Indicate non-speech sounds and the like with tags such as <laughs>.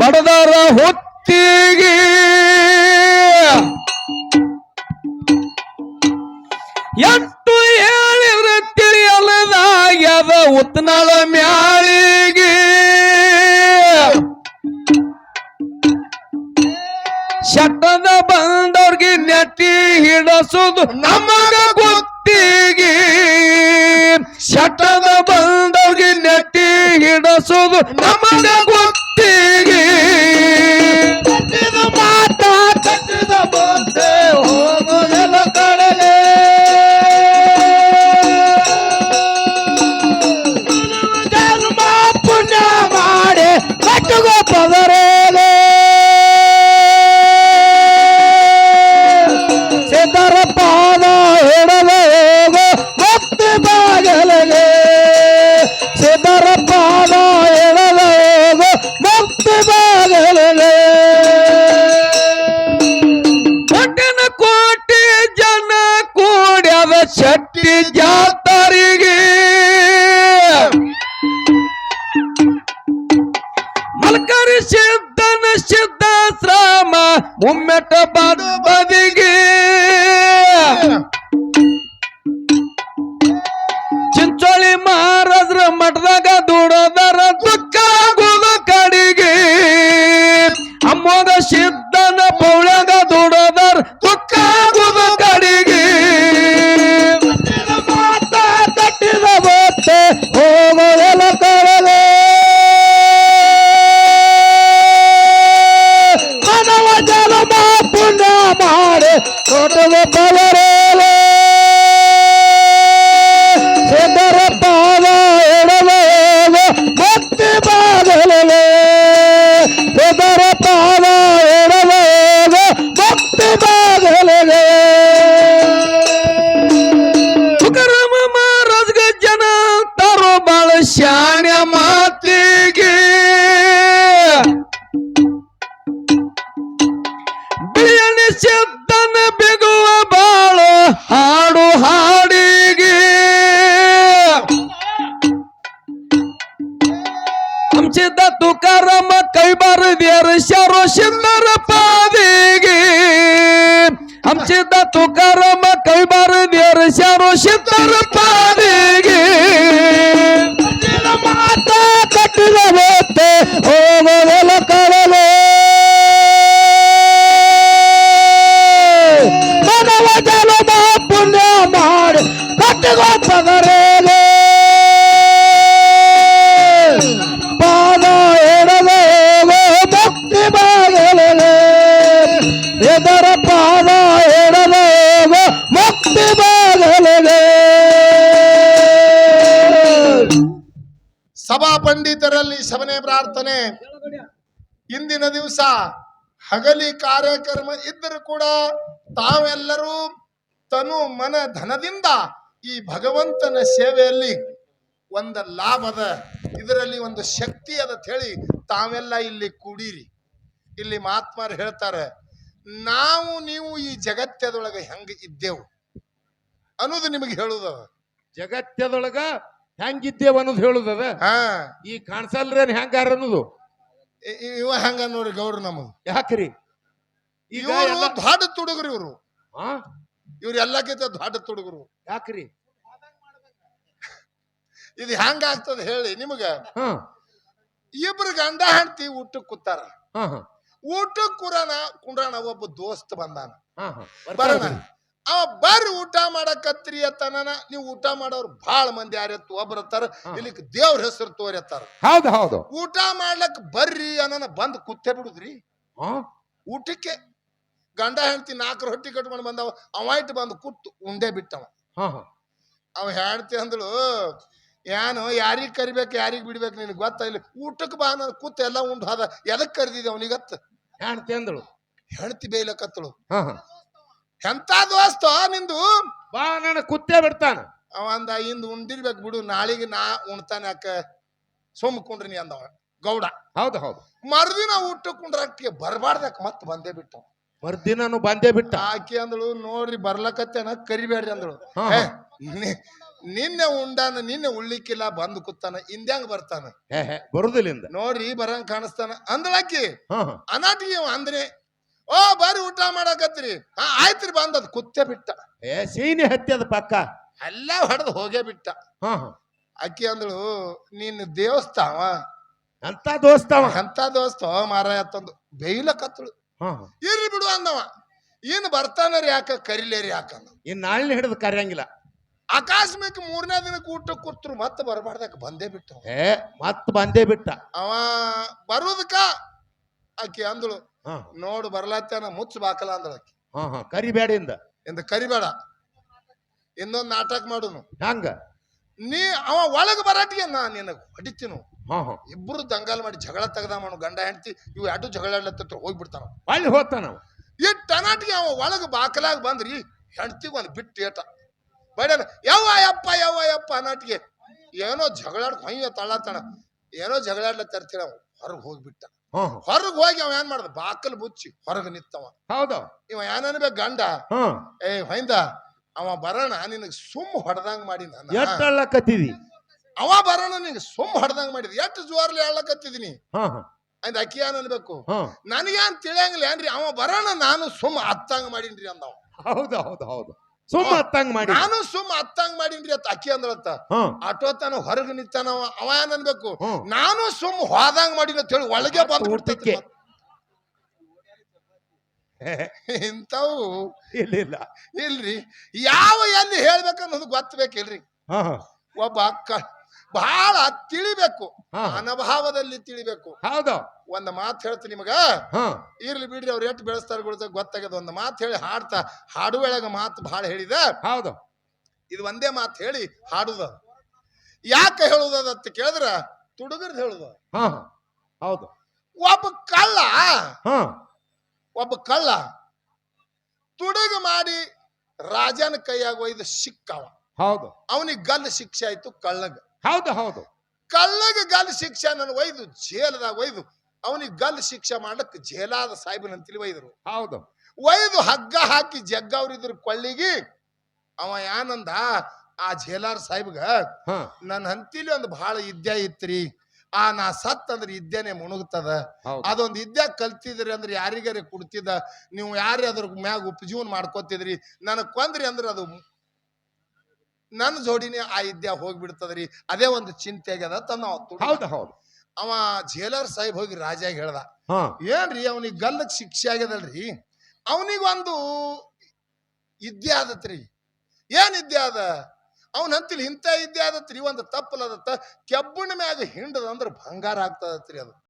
ಬಡದರ ಹೊತ್ತಿಗೆ ಎಷ್ಟು ಹೇಳಿದ್ರೆ ತಿಳಿಯಲದಾಗ್ಯದ ಉತ್ನಳ ಮ್ಯಾಳಿಗೆ. ಶಟ್ಟದ ಬಂದವ್ರಿಗೆ ನೆಟ್ಟಿ ಹಿಡಸುದು ನಮಗ ಗೊತ್ತಿಗೆ. ಶಟ್ಟದ ಬಂದವ್ರಿಗೆ ನೆಟ್ಟಿ ಹಿಡಸುದು ನಮಗ ಸಿದ್ಧಾಶ್ರಮ ಮುಮ್ಮೆಟ ಬಡ ಬದಿಗೆ. ಚಿಂಚೋಳಿ ಮಹಾರಾಜ್ರ ಮಠದಾಗ ದುಡದರ ಮಾಡಿ ಕೊಟ್ಟದ ಪದರೇಲೆ ಸಿದ್ಧರ ಪಾದ ಎಡವೇವ ಭಕ್ತಿ ಬಾಗಲೇ ಸಿದ್ಧರ ಪಾದ ಎಡವೇವ ಭಕ್ತಿ ಬಾಗಲೇ ತುಕಾರಾಮ ಮಹಾರಾಜ್ಗ ಜನ ತರೋ ಬಾಳ ಶಾಣ್ಯ ಮಾತಿಗೆ. ಹಂಸಿದ ತುಕಾರಮ ಕೈ ಬರದ್ಯಾರ ಶರೋ ಸಿಂದರ ಪಾದಿಗೆ. ಹಂಚಿದ ತುಕಾರಾಮ ಕೈ ಬರದ್ಯಾರ ಶರೋ ಸಿಂದರ ಪಾದಿಗೆ. ಪಂಡಿತರಲ್ಲಿ ಶಬನೆ ಪ್ರಾರ್ಥನೆ. ಇಂದಿನ ದಿವಸ ಹಗಲಿ ಕಾರ್ಯಕ್ರಮ ಇದ್ದರೂ ಕೂಡ ತಾವೆಲ್ಲರೂ ತನು ಮನ ಧನದಿಂದ ಈ ಭಗವಂತನ ಸೇವೆಯಲ್ಲಿ ಒಂದು ಲಾಭದ ಇದರಲ್ಲಿ ಒಂದು ಶಕ್ತಿ ಅದ ಹೇಳಿ ತಾವೆಲ್ಲ ಇಲ್ಲಿ ಕೂಡಿರಿ. ಇಲ್ಲಿ ಮಹಾತ್ಮರು ಹೇಳ್ತಾರೆ, ನಾವು ನೀವು ಈ ಜಗತ್ತದೊಳಗೆ ಹೆಂಗ ಇದ್ದೆವು ಅನ್ನೋದು ನಿಮಗೆ ಹೇಳುದ ಜಗತ್ತದೊಳಗ ಹೆಂಗಿದ್ದೇವ ಅನ್ನೋದು ಹೇಳುದದ? ಹಾ. ಈ ಕಾಣಿಸಲ್ರೇನ್ ಹೆಂಗಾರ ಅನ್ನೋದು? ಇ- ಇ- ಇವ ಹಂಗ ನೋಡ್ರಿ ಗೌಡ್ರು ನಮದು ಯಾಕ್ರಿ? ಈಗ ಇವರು ಎಲ್ಲ ದೊಡ್ಡ ತುಡುಗರು ಇವರು. ಹಾ ಇವ್ರು ಎಲ್ಲಕ್ಕಿಂತ ದೊಡ್ಡ ತುಡುಗರು. ಯಾಕ್ರಿ? ಇದು ಹೆಂಗ ಆಗ್ತದ ಹೇಳಿ ನಿಮಗ. ಹಾ. ಇಬ್ರು ಗಂಡ ಹೆಂಡತಿ ಊಟಕ್ಕೆ ಕೂತಾರ. ಹಾ ಹಾ. ಊಟಕ್ಕೆ ಕುರಾನ ಕುಂಡ್ರಾನ ಒಬ್ಬ ದೋಸ್ತ್ ಬಂದಾನ. ಹಾ ಹಾ. ಬರೋಣ. ಅವ ಬರ್ರಿ ಊಟ ಮಾಡಕತ್ರಿ ಅತ್ತನ ನೀವು ಊಟ ಮಾಡೋರು ಬಹಳ ಮಂದಿ ಯಾರತ್ತು ಒಬ್ಬರತ್ತಾರ ಇಲ್ಲಿಕ್ ಇಲ್ಲಿ ದೇವ್ರ ಹೆಸರು ತೋರಿತ್ತಾರ ಹೌದು ಹೌದು. ಊಟ ಮಾಡ್ಲಕ್ ಬರ್ರಿ ಅನ್ನನ ಬಂದ್ ಕುತ್ತೆ ಬಿಡುದ್ರಿ. ಹಾ? ಊಟಕ್ಕೆ ಗಂಡ ಹೆಂಡತಿ ನಾಲ್ಕರ ರೊಟ್ಟಿ ಕಟ್ಕೊಂಡು ಬಂದವ ಅವ ಇಟ್ಟು ಬಂದು ಕೂತು ಉಂಡೆ ಬಿಟ್ಟವ. ಅವ ಹೆಂಡತಿ ಅಂದಳು ಏನು ಯಾರಿಗ್ ಕರಿಬೇಕು ಯಾರಿಗ್ ಬಿಡ್ಬೇಕು ನಿನಗೆ ಇಲ್ಲಿ ಊಟಕ್ಕೆ ಬಾ ನಾನು ಕೂತ್ ಎಲ್ಲ ಉಂಡು ಹೋದ ಎದಕ್ ಕರೆದಿದೆ ಅವನಿಗತ್ತ ಹೆಂಡತಿ ಅಂದಳು. ಹೆಂಡತಿ ಬೇಯ್ಲಕತ್ತಳು. ಎಂತ ದೋಸ್ತ ನಿಂದು? ಬಾ ನನ್ನ ಕುತ್ತೇ ಬಿಡ್ತಾನ. ಅವಂದ ಇಂದು ಉಂಡಿರ್ಬೇಕು ಬಿಡು ನಾಳಿಗೆ ನಾ ಉಣ್ತಾನೆ ಅಕ್ಕ ಸುಮ್ ಕುಂಡ್ರಿ ನೀ ಅಂದವ ಗೌಡ. ಹೌದು ಹೌದು. ಮರುದಿನ ಊಟ ಕುಂಡ್ರಕ್ಕೆ ಬರಬಾರ್ದಕ್ ಮತ್ತೆ ಬಂದೇ ಬಿಟ್ಟ ಮರ್ದಿನಾನು ಬಂದೇ ಬಿಟ್ಟ. ಆಕಿ ಅಂದಳು ನೋಡ್ರಿ ಬರ್ಲಕತ್ತೇನ ಕರಿಬೇಡ್ರಿ ಅಂದಳು. ಹಾ, ಏ, ಹಾ. ನೀ- ನಿನ್ನೆ ಉಂಡಾನ ನಿನ್ನೆ ಉಳ್ಳಿಕ್ಕಿಲ್ಲ ಬಂದು ಕೂತಾನ ಹಿಂದ್ಯಾಂಗ ಬರ್ತಾನ. ಬರುದಿಲ್ಲಿಂದ ನೋಡ್ರಿ ಬರಂಗ್ ಕಾಣಿಸ್ತಾನ. ಅಂದಳಾಕಿ ಹಾ ಹಾ. ಅನಾಟಿಗೆ ಅಂದ್ರೆ ಓ ಬಾರಿ ಊಟ ಮಾಡಕತ್ರಿ ಹಾ ಆಯ್ತ್ರಿ ಬಂದ್ ಅದ್ ಕುತ್ತೆ ಬಿಟ್ಟ. ಏ ಸೀನಿ ಹತ್ಯದ ಪಕ್ಕ. ಎಲ್ಲ ಹೊಡೆದು ಹೋಗೇ ಬಿಟ್ಟ. ಹಾ ಹಾ. ಅಕ್ಕಿ ಅಂದಳು ನೀನ್ ದೇವಸ್ಥಾವ? ಅಂತ ದೋಸ್ತವ. ಅಂತ ದೋಸ್ತ ಮಾರಾಯ ತಂದು. ಬೇಯ್ಲಕತ್ತಳು. ಹಾ ಹಾ. ಇರ್ಲಿ ಬಿಡು ಅಂದವ. ಇನ್ ಬರ್ತಾನರಿ ಯಾಕ ಕರಿಲೇರಿ ಯಾಕ ಅಂದ. ಇನ್ ನಾಳಿನ ಹಿಡಿದು ಕರೆಯಂಗಿಲ್ಲ. ಆಕಸ್ಮಿಕ ಮೂರನೇ ದಿನಕ್ಕೆ ಊಟ ಕೂತ್ರು ಮತ್ತೆ ಬರಬಾರ್ದಕ್ಕೆ ಬಂದೇ ಬಿಟ್ಟು ಏ ಮತ್ ಬಂದೇ ಬಿಟ್ಟ. ಅವ ಬರುದಕ್ಕ ಆಕಿ ಅಂದಳು ನೋಡು ಬರ್ಲಾತ್ತೇನ ಮುಚ್ಚ ಬಾಕಲ ಅಂದ್ರ ಕರಿಬೇಡ ಹಾ ಕರಿಬೇಡಿಂದ. ಎಂದ ಕರಿಬೇಡ. ಇನ್ನೊಂದ್ ನಾಟಕ ಮಾಡುನು. ಹಂಗ? ನೀ ಅವ ಒಳಗ ಬರಾಟಿಗೆ ನಾ ನಿನ್ನ ಹೊಡಿತೀನು. ಹಾ ಹಾ. ಇಬ್ರು ದಂಗಾಲ್ ಮಾಡಿ ಜಗಳ ತೆಗ್ದ ಮಾಡು ಗಂಡ ಹೆಂಡತಿ ಇವು ಎರಡು ಜಗಳ ಆಡ್ಲತ್ತಿರ್ತಾವ ಹೋಗ್ಬಿಡ್ತಾನ ಅಲ್ಲಿ ಹೋಗ್ತಾನ ಈ ಟನಾಟಿಗೆ ಅವ ಒಳಗ ಬಾಕಲಾಗ ಬಂದ್ರಿ ಹೆಂಡತಿಗೆ ಒಂದು ಬಿಟ್ಟು ಏಟ. ಬಡ ಯವ್ವ ಯಪ್ಪ ಯವ್ವ ಯಪ್ಪ ಅನಾಟಿಗೆ ಏನೋ ಜಗಳಾಡ್ ಹೊಯ್ಯ ತಳ್ಳತ್ತಾನ ಏನೋ ಜಗಳಾಡ್ಲತ್ತಿರ್ತೀರ ಅವ ಹೊರಗೆ ಹೋಗ್ಬಿಟ್ಟ. ಹೊರಗ್ ಹೋಗಿ ಅವ ಏನ್ ಮಾಡ್ದ? ಬಾಕಲ್ ಮುಚ್ಚಿ ಹೊರಗೆ ನಿತ್ತವ ಹೌದು. ಇವ ಏನನ್ಬೇಕು ಗಂಡ? ಏ ಹೊಯ್ದ ಅವ ಬರೋಣ ನಿನಗೆ ಸುಮ್ ಹೊಡೆದಂಗ್ ಮಾಡಿ ನಾನು. ಎಷ್ಟ್ ಅಳ್ಳಕತ್ತಿದಿ? ಅವ ಬರೋಣ ನಿನಗೆ ಸುಮ್ ಹೊಡೆದಂಗ್ ಮಾಡಿದ. ಎಷ್ಟು ಜೋರ್ಲಿ ಹೇಳಕತ್ತಿದೀನಿ ಹಾ ಹಾ ಅಂದ್ ಅಕ್ಕಿ ಏನ್ ಅನ್ಬೇಕು? ನನಗೇನ್ ತಿಳಿಯಂಗಿಲ್ಲ ಏನ್ರಿ? ಅವ ಬರೋಣ ನಾನು ಸುಮ್ ಹತ್ತಂಗ್ ಮಾಡೀನ್ರಿ ಅಂದವ. ಹೌದು ಹೌದು ಹೌದು. ಸುಮ್ಮ ಹತ್ತಂಗ್ ಮಾಡಿ ನಾನು ಸುಮ್ ಅತ್ತಂಗ್ ಮಾಡಿನ್ರಿ ಅತ್ ಅಕ್ಕಿ ಅಂದ್ರತ್ತ. ಹಾ. ಆಟೋ ತಾನು ಹೊರಗೆ ನಿಂತಾನವ ಅವ ಏನ್ ಅನ್ಬೇಕು. ನಾನು ಸುಮ್ ಹೋದಂಗ್ ಮಾಡಿನ ಅಂತ ಹೇಳಿ ಒಳಗೆ ಬಂದು ಊಟಕ್ಕೆ. <laughs> ಇಂಥವು. ಇಲ್ಲ ಇಲ್ಲ. ಇಲ್ರಿ. ಯಾವ ಎಲ್ಲಿ ಹೇಳ್ಬೇಕನ್ನೋದು ಗೊತ್ತಬೇಕಿಲ್ರಿ. ಹಾ ಹಾ. ಒಬ್ಬ ಅಕ್ಕ ಬಹಳ ತಿಳಿಬೇಕು. ಅನಭಾವದಲ್ಲಿ ತಿಳಿಬೇಕು. ಹೌದು. ಒಂದ್ ಮಾತು ಹೇಳ್ತೀನಿ ನಿಮಗ. ಹಾ. ಇರ್ಲಿ ಬಿಡ್ರಿ ಅವ್ರು ಎಷ್ಟು ಬೆಳೆಸ್ತಾರ ಗೊತ್ತಾಗದ ಒಂದು ಮಾತು ಹೇಳಿ ಹಾಡ್ತಾ ಹಾಡುವೊಳಗ ಮಾತು ಬಹಳ ಹೇಳಿದ. ಹೌದು. ಇದು ಒಂದೇ ಮಾತು ಹೇಳಿ ಹಾಡುದ. ಯಾಕೆ ಹೇಳುದದ ಅಂತ ಕೇಳಿದ್ರ? ತುಡುಗರ್ದು ಹೇಳುದ. ಹೌದು. ಒಬ್ಬ ಕಳ್ಳ. ಹಾ. ಒಬ್ಬ ಕಳ್ಳ. ತುಡುಗ ಮಾಡಿ ರಾಜನ ಕೈಯಾಗ ಒಯ್ದು ಸಿಕ್ಕವ ಹೌದು. ಅವನಿಗೆ ಗಲ್ಲ ಶಿಕ್ಷೆ ಆಯ್ತು ಕಳ್ಳಗ. ಹೌದು ಹೌದು. ಕಳ್ಳಗ ಗಲ್ ಶಿಕ್ಷೆ ನನ್ನ ಒಯ್ದು ಜೇಲದಾಗ ಒಯ್ದು ಅವನಿಗೆ ಗಲ್ ಶಿಕ್ಷೆ ಮಾಡಕ್ ಜೇಲಾದ ಸಾಹೇಬನಂತಲಿ ಒಯ್ದರು. ಹೌದು. ಒಯ್ದು ಹಗ್ಗ ಹಾಕಿ ಜಗ್ಗವ್ರಿದ್ರ ಕೊಳ್ಳಿಗಿ ಅವ ಏನಂದ ಆ ಜೇಲಾರ್ ಸಾಹೇಬ್ಗ ನನ್ನ ಹಂತಿಲಿ ಒಂದು ಬಹಳ ಇದ್ಯಾ ಇತ್ರಿ ಆ ನಾ ಸತ್ ಅಂದ್ರೆ ಇದ್ದೇನೆ ಮುಣುಗ್ತದ. ಅದೊಂದು ಇದ್ಯಾ ಕಲ್ತಿದ್ರಿ ಅಂದ್ರೆ ಯಾರಿಗಾರ ಕೊಡ್ತಿದ್ದ ನೀವು ಯಾರೇ ಅದ್ರ ಮ್ಯಾಗ ಉಪಜೀವನ ಮಾಡ್ಕೋತಿದ್ರಿ ನನಗ್ ಕೊಂದ್ರಿ ಅಂದ್ರೆ ಅದು ನನ್ನ ಜೋಡಿನೇ ಆ ಇದ್ಯಾ ಹೋಗ್ಬಿಡ್ತದ್ರಿ? ಅದೇ ಒಂದು ಚಿಂತೆ ಆಗ್ಯದ ತನ್ನ ಹೌದು ಹೌದು. ಅವ ಜೇಲರ್ ಸಾಹೇಬ್ ಹೋಗಿ ರಾಜಾಗ ಹೇಳ್ದ. ಹಾ. ಏನ್ರಿ ಅವನಿಗೆ ಗಲ್ಲಕ್ ಶಿಕ್ಷೆ ಆಗ್ಯದಲ್ರಿ? ಅವನಿಗೊಂದು ಇದ್ದೆ ಆದತ್ರಿ. ಏನ್ ಇದ್ದೆ ಅದ ಅವನ ಅಂತಿಲ್ ಇಂಥ ಇದ್ದೆ ಆದತ್ರಿ ಒಂದು ತಪ್ಪಲದತ್ತ ಕೆಬ್ಬಣ ಮ್ಯಾಗ ಹಿಂಡದ ಅಂದ್ರೆ ಬಂಗಾರ ಆಗ್ತದತ್ರಿ ಅದು.